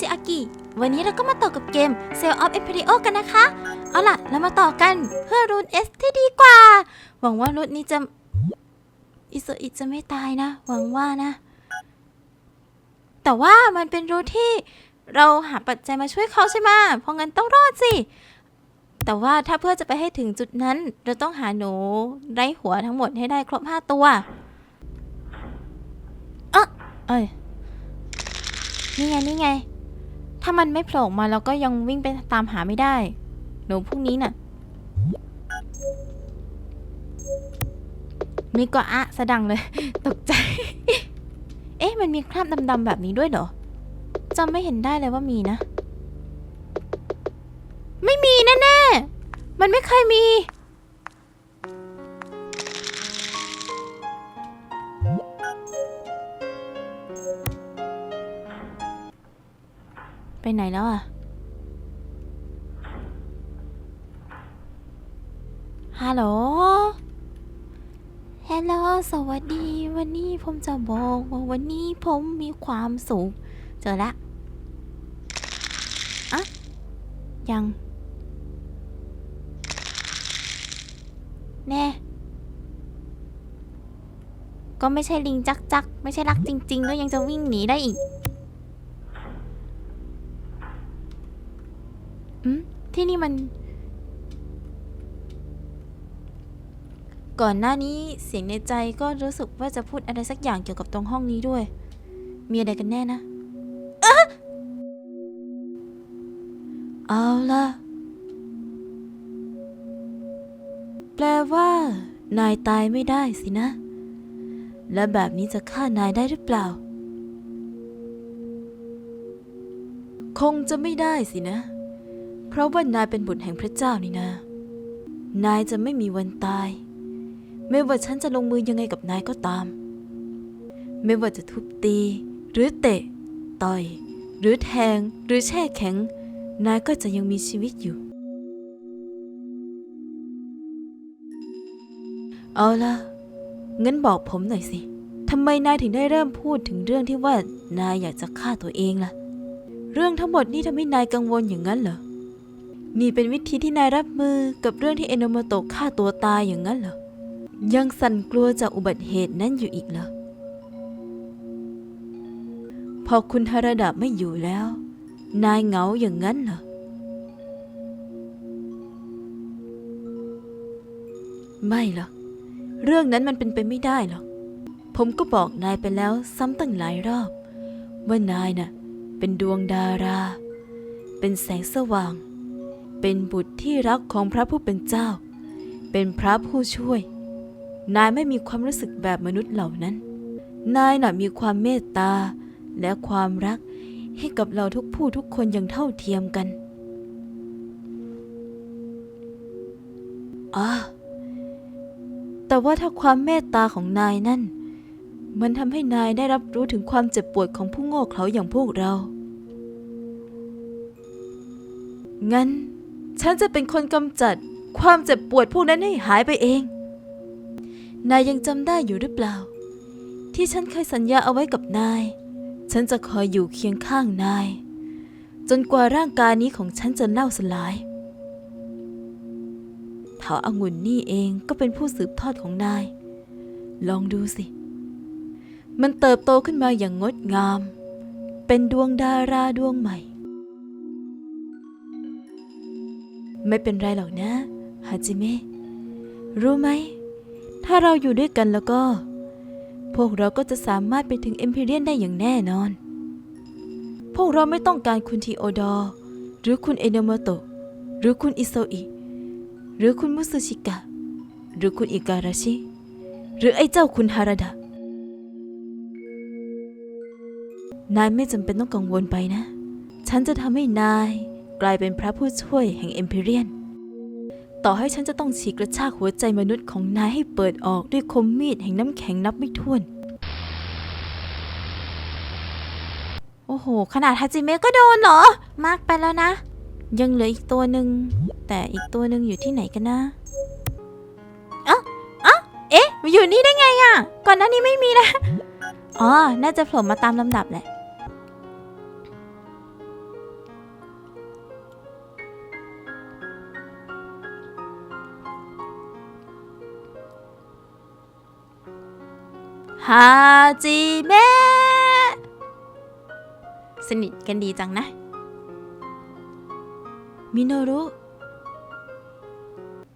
จิอากิ วันนี้เราก็มาต่อกับเกม Cell of Imperio กันนะคะ เอาล่ะ เรามาต่อกันเพื่อรูน S ที่ดีกว่า หวังว่ารูนนี้จะ อิโซอิจะไม่ตายนะ หวังว่านะ แต่ว่ามันเป็นรูทที่เราหาปัจจัยมาช่วยเขาใช่ไหมเพราะงั้นต้องรอดสิ แต่ว่าถ้าเพื่อจะไปให้ถึงจุดนั้น เราต้องหาหนูไร้หัวทั้งหมดให้ได้ครบห้าตัวเอะเอ้ยนี่ไง นี่ไง ถ้ามันไม่โผล่มาเราก็ยังวิ่งไปตามหาไม่ได้หนูพวกนี้น่ะมีก็อะสะดังเลย ตกใจ เอ๊ะ มันมีคราบดำๆแบบนี้ด้วยเหรอจำไม่เห็นได้เลยว่ามีนะ ไม่มีแน่ๆ มันไม่เคยมี ไปไหนแล้วอะฮัลโหลฮัลโหลสวัสดี วันนี้ผมจะบอกว่าวันนี้ผมมีความสุข เจอละอะยัง แน่ ก็ไม่ใช่ลิงจักจักไม่ใช่รักจริง ๆ ก็ยังจะวิ่งหนีได้อีก อืมที่นี่มัน ก่อนหน้านี้เสียงในใจก็รู้สึกว่าจะพูดอะไรสักอย่างเกี่ยวกับตรงห้องนี้ด้วย มีอะไรกันแน่นะเอาล่ะ แปลว่า นายตายไม่ได้สินะ และแบบนี้จะฆ่านายได้หรือเปล่า คงจะไม่ได้สินะ ราะว่านายเป็นบุตรแห่งพระเจ้านี่นะ นายจะไม่มีวันตาย ไม่ว่าฉันจะลงมือยังไงกับนายก็ตาม ไม่ว่าจะทุบตี หรือเตะ ต่อย หรือแทง หรือแช่แข็ง นายก็จะยังมีชีวิตอยู่ เอาล่ะ งั้นบอกผมหน่อยสิทำไมนายถึงได้เริ่มพูดถึงเรื่องที่ว่านายอยากจะฆ่าตัวเองล่ะ เรื่องทั้งหมดนี่ทำให้นายกังวลอย่างนั้นเหรอ นี่เป็นวิธีที่นายรับมือกับเรื่องที่เอโนโมโตะฆ่าตัวตายอย่างนั้นเหรอ ยังสั่นกลัวจากอุบัติเหตุนั้นอยู่อีกเหรอ พอคุณฮาราดะไม่อยู่แล้ว นายเหงาอย่างนั้นเหรอ ไม่หรอกเรื่องนั้นมันเป็นไปไม่ได้หรอก ผมก็บอกนายไปแล้วซ้ำตั้งหลายรอบ ว่านายน่ะเป็นดวงดารา เป็นแสงสว่าง เป็นบุตรที่รักของพระผู้เป็นเจ้า เป็นพระผู้ช่วย นายไม่มีความรู้สึกแบบมนุษย์เหล่านั้น นายน่ะมีความเมตตาและความรักให้กับเราทุกผู้ทุกคนอย่างเท่าเทียมกันอ่าแต่ว่าถ้าความเมตตาของนายนั่น มันทำให้นายได้รับรู้ถึงความเจ็บปวดของผู้โง่เขลาอย่างพวกเรา งั้น ฉันจะเป็นคนกำจัดความเจ็บปวดพวกนั้นให้หายไปเอง นายยังจำได้อยู่หรือเปล่า ที่ฉันเคยสัญญาเอาไว้กับนาย ฉันจะคอยอยู่เคียงข้างนาย จนกว่าร่างกายนี้ของฉันจะเน่าสลายเถาอางุ่นนี่เองก็เป็นผู้สืบทอดของนาย ลองดูสิ มันเติบโตขึ้นมาอย่างงดงาม เป็นดวงดาราดวงใหม่ ไม่เป็นไรหรอกนะฮาจิเมะรู้ไหม ถ้าเราอยู่ด้วยกันแล้วก็ พวกเราก็จะสามารถไปถึงเอ็มพีเรียนได้อย่างแน่นอน พวกเราไม่ต้องการคุณทีโอดอร์หรือคุณเอโนโมโตะหรือคุณอิโซอิหรือคุณมุสุชิกะ หรือคุณอิการาชิ หรือไอ้เจ้าคุณฮาราดะนายไม่จำเป็นต้องกังวลไปนะ ฉันจะทำให้นาย กลายเป็นพระผู้ช่วยแห่งเอ็มพีเรียน ต่อให้ฉันจะต้องฉีกกระชากหัวใจมนุษย์ของนายให้เปิดออกด้วยคมมีดแห่งน้ำแข็งนับไม่ถ้วน โอ้โห ขนาดฮาจิเมะก็โดนเหรอ มากไปแล้วนะ ยังเหลืออีกตัวหนึ่ง แต่อีกตัวหนึ่งอยู่ที่ไหนกันนะเอ้าเอ้าเอ๊ะ อยู่นี่ได้ไงอะ่ะ ก่อนหน้านี้ไม่มีนะ อ๋อ น่าจะโผล่มาตามลำดับแหละ ฮาจิเมะสนิทกันดีจังนะ มิโนรุ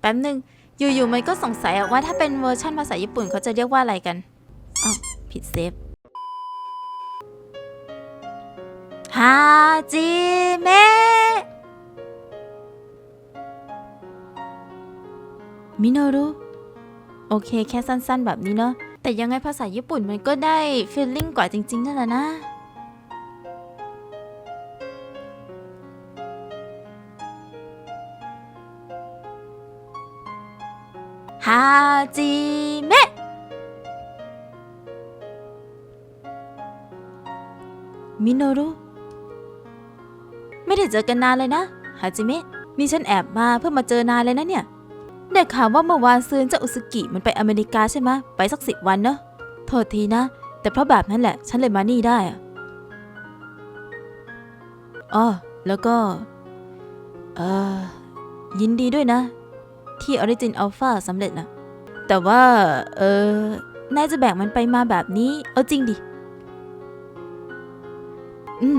แป๊บหนึ่งอยู่ๆมันก็สงสัยว่าถ้าเป็นเวอร์ชันภาษาญี่ปุ่นเขาจะเรียกว่าอะไรกันอ้าวผิดเซฟฮาจิเมะมิโนรุ โอเคแค่สั้นๆแบบนี้เนาะ แต่ยังไงภาษาญี่ปุ่นมันก็ได้ฟีลลิ่งกว่าจริงๆนั่นแหละนะ ฮาจิเมะ มิโนรุ ไม่ได้เจอกันนานเลยนะ ฮาจิเมะ นี่ฉันแอบมาเพื่อมาเจอนายเลยนะเนี่ย ได้ข่าวว่าเมื่อวานซืนเจ้าอุสกิมันไปอเมริกาใช่ไหมไปสักสิบวันเนอะโทษทีนะ แต่เพราะแบบนั้นแหละ ฉันเลยมานี่ได้อะอ๋อแล้วก็เออยินดีด้วยนะ ที่ Origin Alpha สำเร็จนะแต่ว่าเออนายจะแบ่งมันไปมาแบบนี้ เอาจริงดิ อืม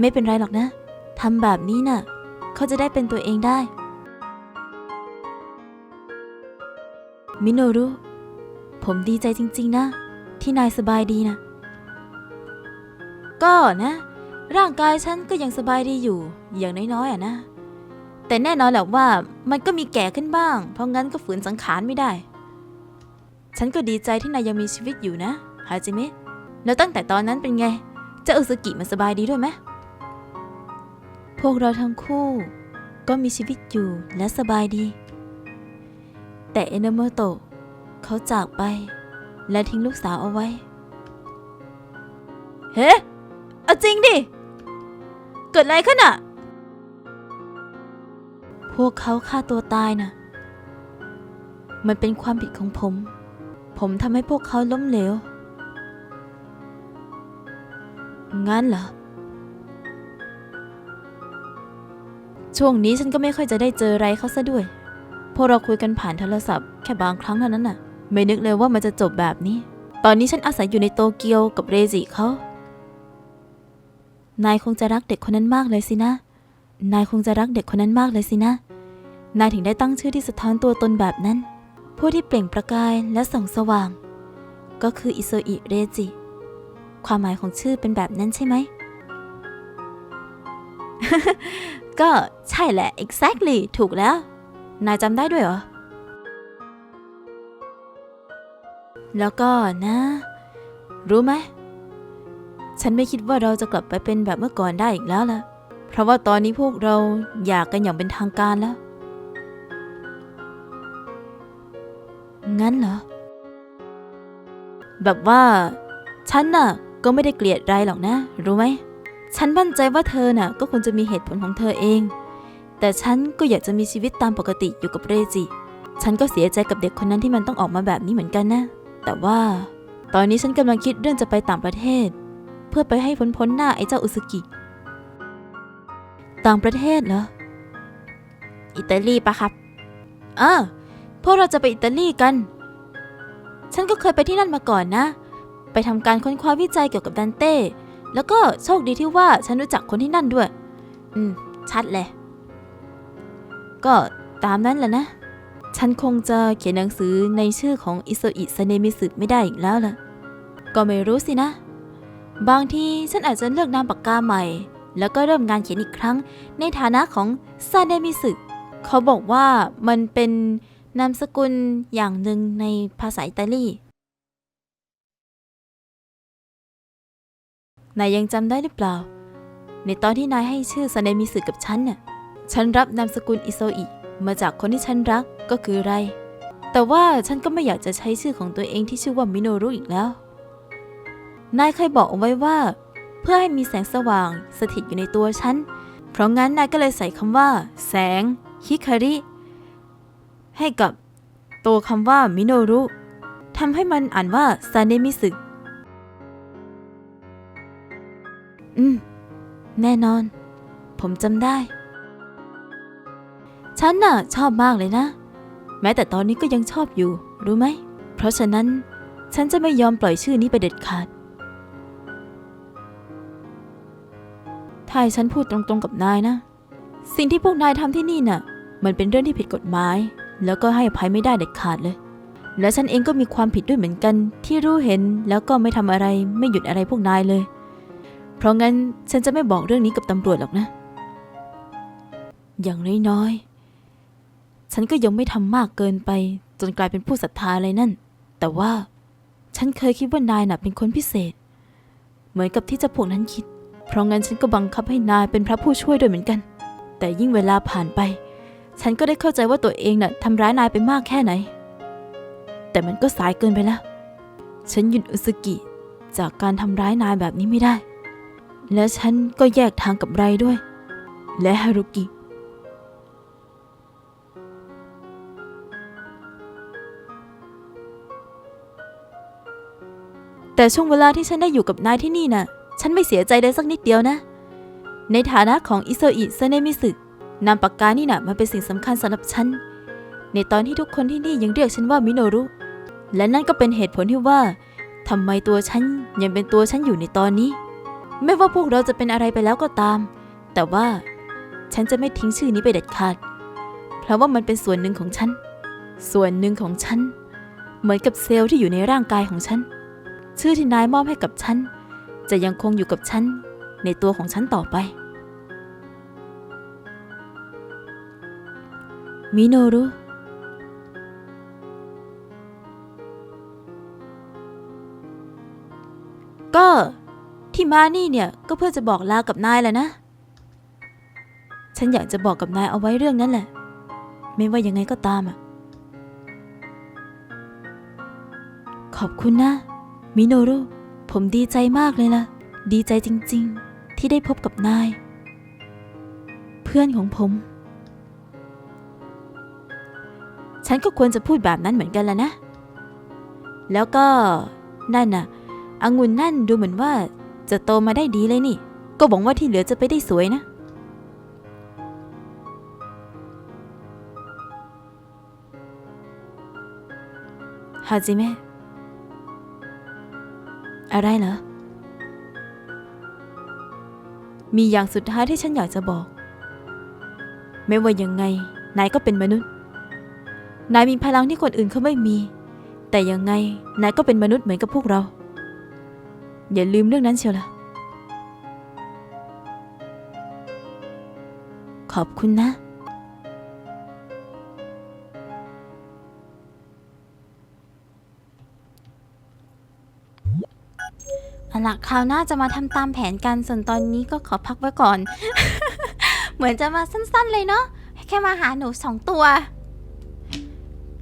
ไม่เป็นไรหรอกนะทำแบบนี้น่ะ เขาจะได้เป็นตัวเองได้ มิโนรุ ผมดีใจจริง ๆ นะ ที่นายสบายดีนะ ก็นะ ร่างกายฉันก็ยังสบายดีอยู่ อย่างน้อยๆอะนะ แต่แน่นอนแหละว่ามันก็มีแก่ขึ้นบ้าง เพราะงั้นก็ฝืนสังขารไม่ได้ ฉันก็ดีใจที่นายยังมีชีวิตอยู่นะ ฮาจิเมะ แล้วตั้งแต่ตอนนั้นเป็นไง เจ้าอุสกิมันสบายดีด้วยไหมพวกเราทั้งคู่ ก็มีชีวิตอยู่และสบายดี แต่เอนาโมโตะเขาจากไป และทิ้งลูกสาวเอาไว้ เฮ้เอาจริงดิ เกิดอะไรขึ้นอะพวกเขาฆ่าตัวตายน่ะ มันเป็นความผิดของผม ผมทำให้พวกเขาล้มเหลว งั้นเหรอ ช่วงนี้ฉันก็ไม่ค่อยจะได้เจอไรเขาซะด้วย วกเราคุยกันผ่านโทรศัพท์แค่บางครั้งเท่านั้นน่ะ ไม่นึกเลยว่ามันจะจบแบบนี้ ตอนนี้ฉันอาศัยอยู่ในโตเกียวกับเรจิเขา นายคงจะรักเด็กคนนั้นมากเลยสินะ นายคงจะรักเด็กคนนั้นมากเลยสินะ นายถึงได้ตั้งชื่อที่สะท้อนตัวตนแบบนั้น ผู้ที่เปล่งประกายและส่องสว่าง ก็คืออิโซอิเรจิ ความหมายของชื่อเป็นแบบนั้นใช่ไหม ก็ใช่แหละ exactly ถูกแล้ว นายจำได้ด้วยเหรอ แล้วก็นะ รู้ไหม ฉันไม่คิดว่าเราจะกลับไปเป็นแบบเมื่อก่อนได้อีกแล้วล่ะ เพราะว่าตอนนี้พวกเราอยากกันอย่างเป็นทางการแล้ว งั้นเหรอ แบบว่า ฉันน่ะ ก็ไม่ได้เกลียดไรหรอกนะ รู้ไหม ฉันมั่นใจว่าเธอน่ะ ก็คงจะมีเหตุผลของเธอเอง แต่ฉันก็อยากจะมีชีวิตตามปกติอยู่กับเรจิ ฉันก็เสียใจกับเด็กคนนั้นที่มันต้องออกมาแบบนี้เหมือนกันนะ แต่ว่า ตอนนี้ฉันกำลังคิดเรื่องจะไปต่างประเทศ เพื่อไปให้พ้นพ้นหน้าไอ้เจ้าอุสกิ ต่างประเทศเหรอ อิตาลีปะครับอ่าพวกเราจะไปอิตาลีกัน ฉันก็เคยไปที่นั่นมาก่อนนะ ไปทำการค้นคว้าวิจัยเกี่ยวกับดันเต้ แล้วก็โชคดีที่ว่าฉันรู้จักคนที่นั่นด้วย อืม ชัดเลย ก็ตามนั้นแหละนะ ฉันคงจะเขียนหนังสือในชื่อของอิโซอิซาเนมิสึไม่ได้อีกแล้วล่ะ ก็ไม่รู้สินะ บางทีฉันอาจจะเลือกนามปากกาใหม่ แล้วก็เริ่มงานเขียนอีกครั้ง ในฐานะของซาเนมิสึเขาบอกว่ามันเป็นนามสกุลอย่างหนึ่งในภาษาอิตาลีนายยังจำได้หรือเปล่า ในตอนที่นายให้ชื่อซาเนมิสึกับฉันน่ะ ฉันรับนามสกุลอิโซอิมาจากคนที่ฉันรักก็คือไร แต่ว่าฉันก็ไม่อยากจะใช้ชื่อของตัวเองที่ชื่อว่ามิโนรุอีกแล้ว นายเคยบอกเอาไว้ว่า เพื่อให้มีแสงสว่าง สถิตอยู่ในตัวฉัน เพราะงั้นนายก็เลยใส่คำว่า แสงฮิคาริ ให้กับตัวคำว่ามิโนรุทำให้มันอ่านว่าซาเนมิสึอืม แน่นอน ผมจำได้ ฉันน่ะชอบมากเลยนะ แม้แต่ตอนนี้ก็ยังชอบอยู่ รู้ไหม เพราะฉะนั้น ฉันจะไม่ยอมปล่อยชื่อนี้ไปเด็ดขาดถ้าให้ฉันพูดตรงๆกับนายนะ สิ่งที่พวกนายทำที่นี่น่ะ มันเป็นเรื่องที่ผิดกฎหมาย แล้วก็ให้อภัยไม่ได้เด็ดขาดเลย และฉันเองก็มีความผิดด้วยเหมือนกัน ที่รู้เห็นแล้วก็ไม่ทำอะไรไม่หยุดอะไรพวกนายเลย เพราะงั้นฉันจะไม่บอกเรื่องนี้กับตำรวจหรอกนะ อย่างน้อยๆ ฉันก็ยังไม่ทำมากเกินไป จนกลายเป็นผู้ศรัทธาอะไรนั่น แต่ว่า ฉันเคยคิดว่านายน่ะเป็นคนพิเศษ เหมือนกับที่เจะพวกนั้นคิด เพราะงั้นฉันก็บังคับให้นายเป็นพระผู้ช่วยด้วยเหมือนกัน แต่ยิ่งเวลาผ่านไป ฉันก็ได้เข้าใจว่าตัวเองน่ะทำร้ายนายไปมากแค่ไหน แต่มันก็สายเกินไปแล้ว ฉันยุดอุสกิจากการทำร้ายนายแบบนี้ไม่ได้ และฉันก็แยกทางกับไรด้วย และฮารุกิ แต่ช่วงเวลาที่ฉันได้อยู่กับนายที่นี่น่ะ ฉันไม่เสียใจเลยสักนิดเดียวนะ ในฐานะของอิโซอิเซเนมิสึนามปากกานี่น่ะมันเป็นสิ่งสำคัญสำหรับฉัน ในตอนที่ทุกคนที่นี่ยังเรียกฉันว่ามิโนรุ และนั่นก็เป็นเหตุผลที่ว่าทำไมตัวฉันยังเป็นตัวฉันอยู่ในตอนนี้ ไม่ว่าพวกเราจะเป็นอะไรไปแล้วก็ตาม แต่ว่าฉันจะไม่ทิ้งชื่อนี้ไปเด็ดขาด เพราะว่ามันเป็นส่วนหนึ่งของฉัน ส่วนหนึ่งของฉัน เหมือนกับเซลล์ที่อยู่ในร่างกายของฉัน ชื่อที่นายมอบให้กับฉัน จะยังคงอยู่กับฉัน ในตัวของฉันต่อไป มิโนรุ ก็ที่มานี่เนี่ยก็เพื่อจะบอกลากับนายแหละนะ ฉันอยากจะบอกกับนายเอาไว้เรื่องนั้นแหละ ไม่ว่ายังไงก็ตามอะขอบคุณนะ มิโนรุ ผมดีใจมากเลยล่ะ ดีใจจริงๆ ที่ได้พบกับนาย เพื่อนของผม ฉันก็ควรจะพูดแบบนั้นเหมือนกันแหละนะ แล้วก็นั่นน่ะองุ่นนั่นดูเหมือนว่าจะโตมาได้ดีเลยนี่ ก็หวังว่าที่เหลือจะไปได้สวยนะ ฮาจิเมะ อะไรเหรอ มีอย่างสุดท้ายที่ฉันอยากจะบอก ไม่ว่ายังไง นายก็เป็นมนุษย์ นายมีพลังที่คนอื่นเขาไม่มี แต่ยังไง นายก็เป็นมนุษย์เหมือนกับพวกเรา อย่าลืมเรื่องนั้นเชียวล่ะ ขอบคุณนะ เอาล่ะคราวหน้าจะมาทำตามแผนกันส่วนตอนนี้ก็ขอพักไว้ก่อน เหมือนจะมาสั้นๆเลยเนาะแค่มาหาหนูสองตัว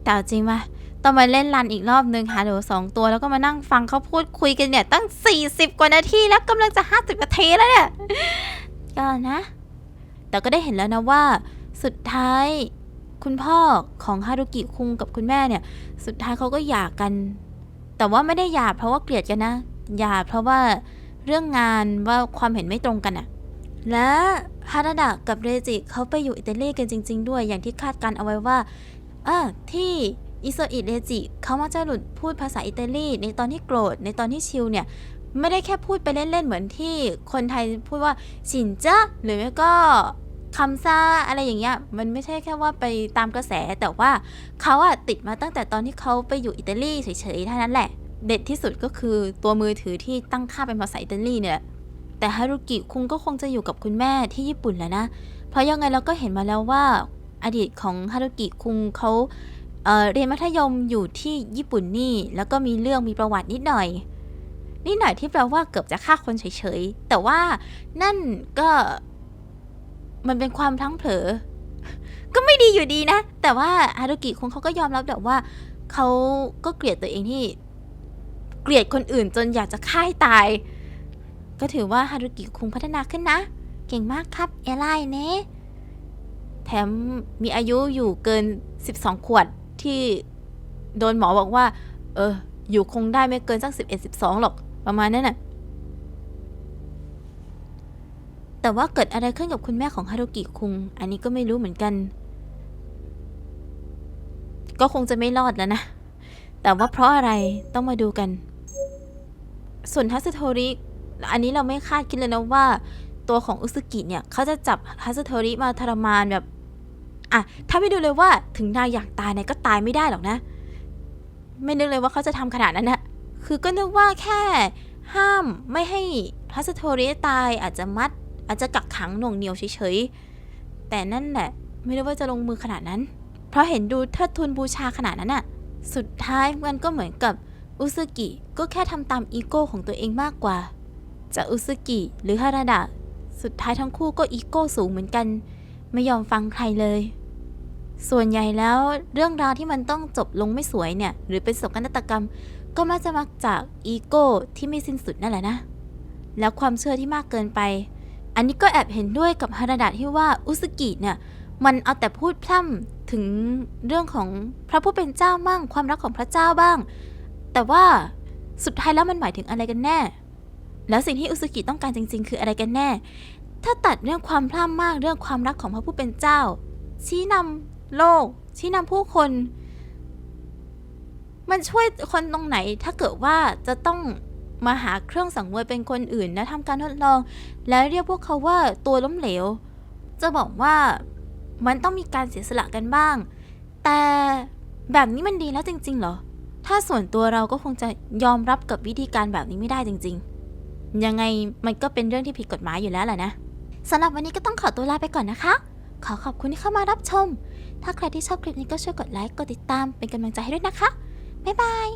แต่จริงมาต้องมาเล่นรันอีกรอบนึงหาหนูสองตัวแล้วก็มานั่งฟังเขาพูดคุยกันเนี่ยตั้ง 40 กว่านาทีแล้วกำลังจะ 50นาทีแล้วเนี่ยก็นะ แต่ก็ได้เห็นแล้วนะว่า สุดท้ายคุณพ่อของฮารุกิคุงกับคุณแม่เนี่ย สุดท้ายเขาก็หย่ากัน แต่ว่าไม่ได้หย่าเพราะว่าเกลียดกันนะ หย่าเพราะว่าเรื่องงานว่าความเห็นไม่ตรงกันอะและฮานาดะกับเรจิเขาไปอยู่อิตาลีกันจริง ๆ ด้วยอย่างที่คาดการเอาไว้ว่าอ่าที่อิโซอิเรจิเขามักจะหลุดพูดภาษาอิตาลีในตอนที่โกรธในตอนที่ชิลเนี่ยไม่ได้แค่พูดไปเล่น ๆ เหมือนที่คนไทยพูดว่าสินจ้าหรือไม่ก็คำซ่าอะไรอย่างเงี้ยมันไม่ใช่แค่ว่าไปตามกระแสแต่ว่าเขาอะติดมาตั้งแต่ตอนที่เขาไปอยู่อิตาลีเฉยๆเท่านั้นแหละ เด็ดที่สุดก็คือตัวมือถือที่ตั้งค่าเป็นภาษาอิตาลีเนี่ย แต่ฮารุกิคุงก็คงจะอยู่กับคุณแม่ที่ญี่ปุ่นแหล้วนะ เพราะยังไงเราก็เห็นมาแล้วว่า อดีตของฮารุกิคุงเขาเเรียนมัธยมอยู่ที่ญี่ปุ่นนี่ แล้วก็มีเรื่องมีประวัตินิดหน่อย นิดหน่อยที่แปลว่าเกือบจะฆ่าคนเฉยๆ แต่ว่านั่นก็มันเป็นความพลั้งเผลอ ก็ไม่ดีอยู่ดีนะ แต่ว่าฮารุกิคุงเขาก็ยอมรับแบบว่าเขาก็เกลียดตัวเองที่ กลียดคนอื่นจนอยากจะฆ่าให้ตาย ก็ถือว่าฮารุกิคงพัฒนาขึ้นนะ เก่งมากครับเอไลเนะแถมมีอายุอยู่เกิน 12 ขวดที่โดนหมอบอกว่า เออ อยู่คงได้ไม่เกินสัก 11 12 หรอกประมาณนั้นน่ะ แต่ว่าเกิดอะไรขึ้นกับคุณแม่ของฮารุกิคุง อันนี้ก็ไม่รู้เหมือนกัน ก็คงจะไม่รอดแล้วนะ แต่ว่าเพราะอะไรต้องมาดูกัน ส่วนทัสโทริอันนี้เราไม่คาดคิดเลยนะว่า ตัวของอุสกิเนี่ยเขาจะจับทัสโทริมาทรมานแบบอะถ้าไม่ดูเลยว่าถึงนายอยากตายนายก็ตายไม่ได้หรอกนะ ไม่นึกเลยว่าเขาจะทำขนาดนั้นนะคือก็นึกว่าแค่ห้ามไม่ให้ทัสโทริตายอาจจะมัด อาจจะกักขังหน่วงเหนียวเฉยๆ แต่นั่นแหละ ไม่รู้ว่าจะลงมือขนาดนั้น เพราะเห็นดูเทิดทุนบูชาขนาดนั้นอะสุดท้ายมันก็เหมือนกับ อุซึกิก็แค่ทำตามอีโก้ของตัวเองมากกว่า จะอุซึกิหรือฮาราดะสุดท้ายทั้งคู่ก็อีโก้สูงเหมือนกัน ไม่ยอมฟังใครเลย ส่วนใหญ่แล้วเรื่องราวที่มันต้องจบลงไม่สวยเนี่ย หรือเป็นโศกนาฏกรรม ก็มักจะมาจากอีโก้ที่ไม่สิ้นสุดนั่นแหละนะ แล้วความเชื่อที่มากเกินไป อันนี้ก็แอบเห็นด้วยกับฮาราดะที่ว่าอุซึกิเนี่ยมันเอาแต่พูดพร่ำถึงเรื่องของพระผู้เป็นเจ้าบ้างความรักของพระเจ้าบ้าง แต่ว่าสุดท้ายแล้วมันหมายถึงอะไรกันแน่ แล้วสิ่งที่อุซึกิต้องการจริง ๆ คืออะไรกันแน่ ถ้าตัดเรื่องความพร่ำมากเรื่องความรักของพระผู้เป็นเจ้า ชี้นำโลก ชี้นำผู้คน มันช่วยคนตรงไหนถ้าเกิดว่าจะต้องมาหาเครื่องสังเวยเป็นคนอื่นและทำการทดลอง แล้วเรียกพวกเขาว่าตัวล้มเหลว จะบอกว่ามันต้องมีการเสียสละกันบ้าง แต่แบบนี้มันดีแล้วจริง ๆ เหรอ ถ้าส่วนตัวเราก็คงจะยอมรับกับวิธีการแบบนี้ไม่ได้จริง ๆ ยังไงมันก็เป็นเรื่องที่ผิดกฎหมายอยู่แล้วแหละนะสำหรับวันนี้ก็ต้องขอตัวลาไปก่อนนะคะ ขอขอบคุณที่เข้ามารับชม ถ้าใครที่ชอบคลิปนี้ก็ช่วยกดไลค์ กดติดตามเป็นกำลังใจให้ด้วยนะคะ บ๊ายบาย